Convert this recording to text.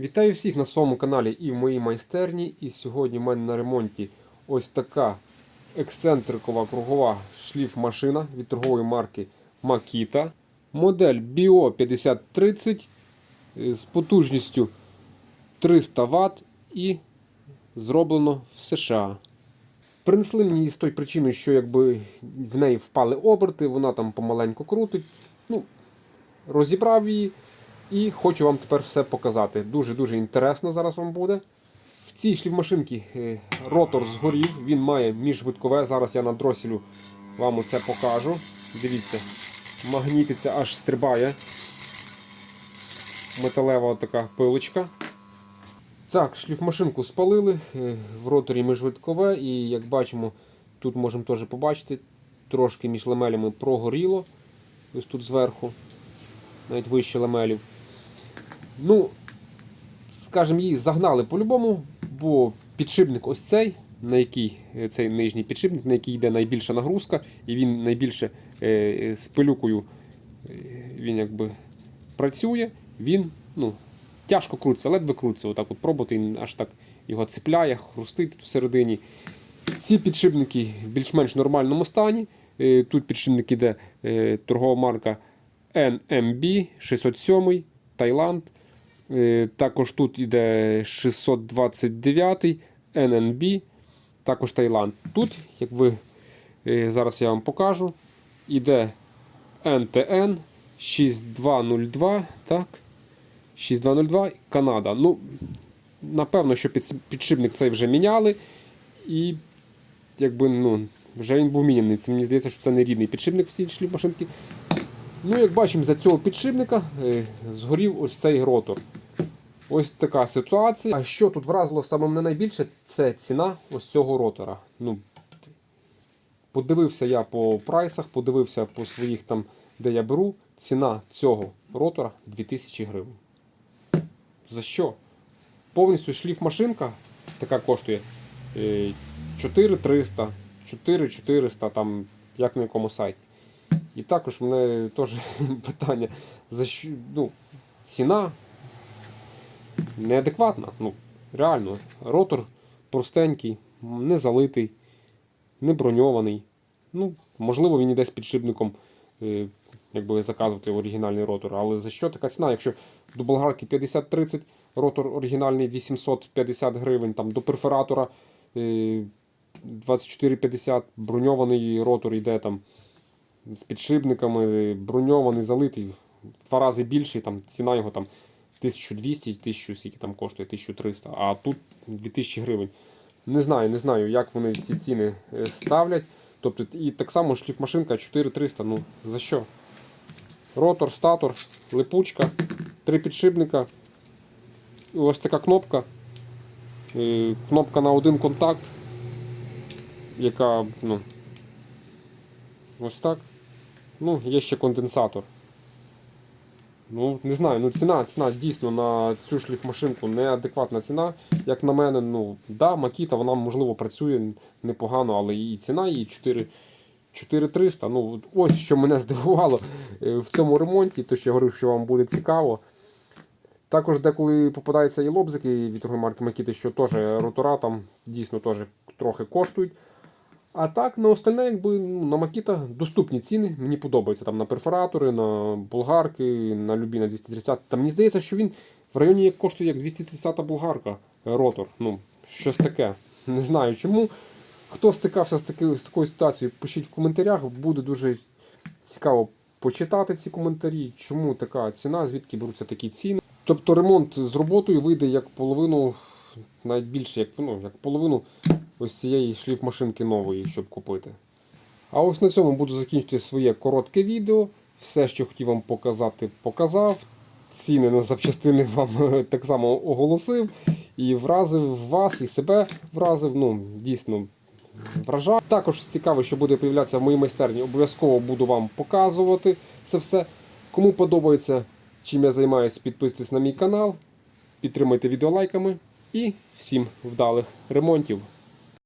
Вітаю всіх на своєму каналі і в моїй майстерні. І сьогодні в мене на ремонті ось така ексцентрикова кругова шліф-машина від торгової марки Makita. Модель BIO 5030 е, з потужністю 300 Вт і зроблено в США. Принесли мені з тої причини, що якби в неї впали оберти, вона там помаленьку крутить. Ну, розібрав її. І хочу вам тепер все показати. Дуже-дуже інтересно зараз вам буде. В цій шлівмашинці е, ротор згорів, він має міжвиткове. Зараз я на дроселю вам оце покажу. Дивіться, магнітиться аж стрибає. Металева така пилочка. Так, шліфмашинку спалили, е, в роторі міжвиткове, і як бачимо, тут можемо теж побачити, трошки між ламелями прогоріло. Ось тут зверху, навіть вище ламелів. Ну, скажімо, її загнали по-любому, бо підшипник ось цей, на який е, цей нижній підшипник, на який йде найбільша нагрузка, і він найбільше е, з пилюкою е, він якби працює, він ну, тяжко крутиться, ледве крутиться. Отак от пробувати, аж так його цепляє, хрустить всередині. Ці підшипники в більш-менш нормальному стані. Е, Тут підшипник іде е, торгова марка NMB 607 Таїланд. Е, Також тут іде 629 NNB, також Таїланд. Тут, як ви е, зараз я вам покажу, іде NTN 6202. Так, 6202 Канада. Ну, Напевно, що підшипник цей вже міняли. І якби, ну, вже він був міняний. Це мені здається, що це не рідний підшипник в цій шлібмашинці. Ну, як бачимо, за цього підшипника е, згорів ось цей ротор. Ось така ситуація. А що тут вразило саме мене найбільше, це ціна ось цього ротора. Ну, подивився я по прайсах, подивився по своїх там, де я беру. Ціна цього ротора 2000 гривень. За що? Повністю шліф-машинка така коштує е, 4300, 4400, там, як на якому сайті. І також в мене теж питання, за що, ну, ціна неадекватна. Ну, реально, ротор простенький, не залитий, не броньований. Ну, можливо, він іде з підшипником, е, якби заказувати оригінальний ротор. Але за що така ціна? Якщо до болгарки 50-30, ротор оригінальний 850 гривень, там, до перфоратора е, 2450, броньований ротор йде там з підшипниками, броньований, залитий, в два рази більший, там, ціна його там 1200, 1000, скільки там коштує, 1300, а тут 2000 гривень. Не знаю, не знаю, як вони ці ціни е, ставлять. Тобто, і так само шліфмашинка 4300, ну за що? Ротор, статор, липучка, три підшипника. Ось така кнопка. Е, Кнопка на один контакт, яка, ну, ось так. Ну, є ще конденсатор. Ну, не знаю, ну ціна, ціна дійсно на цю шліфмашинку неадекватна ціна. Як на мене, ну да, Макіта, вона можливо працює непогано, але і ціна її 4 4300. Ну, ось що мене здивувало е, в цьому ремонті, то що я говорив, що вам буде цікаво. Також деколи попадаються і лобзики від торгової марки Макіти, що теж ротора там дійсно теж трохи коштують. А так, на остальне, якби ну, на Макіта доступні ціни. Мені подобається там на перфоратори, на болгарки, на любі на 230. Та мені здається, що він в районі як коштує як 230 болгарка ротор. Ну, щось таке. Не знаю чому. Хто стикався з, таки, з такою ситуацією, пишіть в коментарях. Буде дуже цікаво почитати ці коментарі, чому така ціна, звідки беруться такі ціни. Тобто ремонт з роботою вийде як половину, навіть більше, як, ну, як половину ось цієї шліфмашинки нової, щоб купити. А ось на цьому буду закінчити своє коротке відео. Все, що хотів вам показати, показав. Ціни на запчастини вам так само оголосив. І вразив вас, і себе вразив. Ну, дійсно вражає. Також цікаво, що буде появлятися в моїй майстерні. Обов'язково буду вам показувати це все. Кому подобається, чим я займаюся, підписуйтесь на мій канал, підтримайте відео лайками і всім вдалих ремонтів.